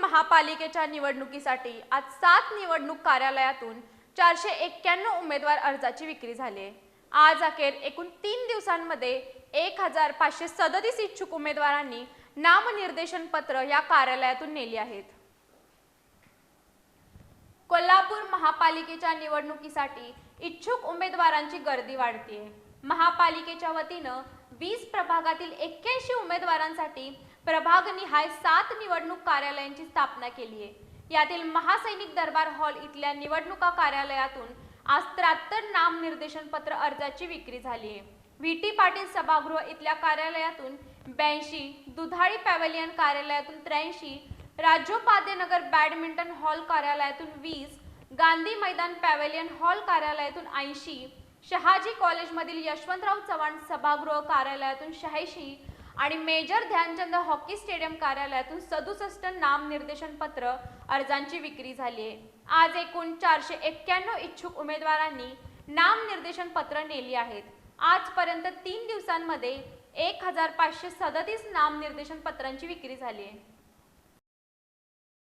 महापालिकेच्या निवडणुकीसाठी आज सात निवडणूक कार्यालयातून चारशे एक्क्याण्णव उमेदवार अर्जाची विक्री झाली आहे. आज अखेर एकूण तीन दिवसांमध्ये एक हजार पाचशे सदतीस इच्छुक उमेदवारांनी नामनिर्देशन पत्र या कार्यालयातून नेली आहेत कोल्हापूर महापालिकेच्या निवडणुकीसाठी इच्छुक उमेदवारांची गर्दी वाढते महापालिकेच्या वतीनं वीस प्रभागातील एक्क्याऐंशी उमेदवारांसाठी प्रभागनिहाय सात निवडणूक कार्यालयांची स्थापना केली आहे. यातील महासैनिक दरबार हॉल इथल्या निवडणुका कार्यालयातून आज त्र्याहत्तर नामनिर्देशन पत्र अर्जाची विक्री झाली आहे. व्ही. टी. पाटील सभागृह इथल्या कार्यालयातून ब्याऐंशी दुधाळी पॅव्हलियन कार्यालयातून त्र्याऐंशी राजोपाध्यायनगर बॅडमिंटन हॉल कार्यालयातून वीस गांधी मैदान पॅव्हलियन हॉल कार्यालयातून ऐंशी शहाजी कॉलेजमधील यशवंतराव चव्हाण सभागृह कार्यालयातून शहाऐंशी आणि मेजर ध्यानचंद हॉकी स्टेडियम कार्यालयातून सदुसष्ट नामनिर्देशन पत्र अर्जांची विक्री झाली आहे. आज एकूण चारशे एक्क्याण्णव इच्छुक उमेदवारांनी नामनिर्देशन पत्र नेली आहेत. आजपर्यंत तीन दिवसांमध्ये एक हजार पाचशे सदतीस नामनिर्देशन पत्रांची विक्री झाली आहे.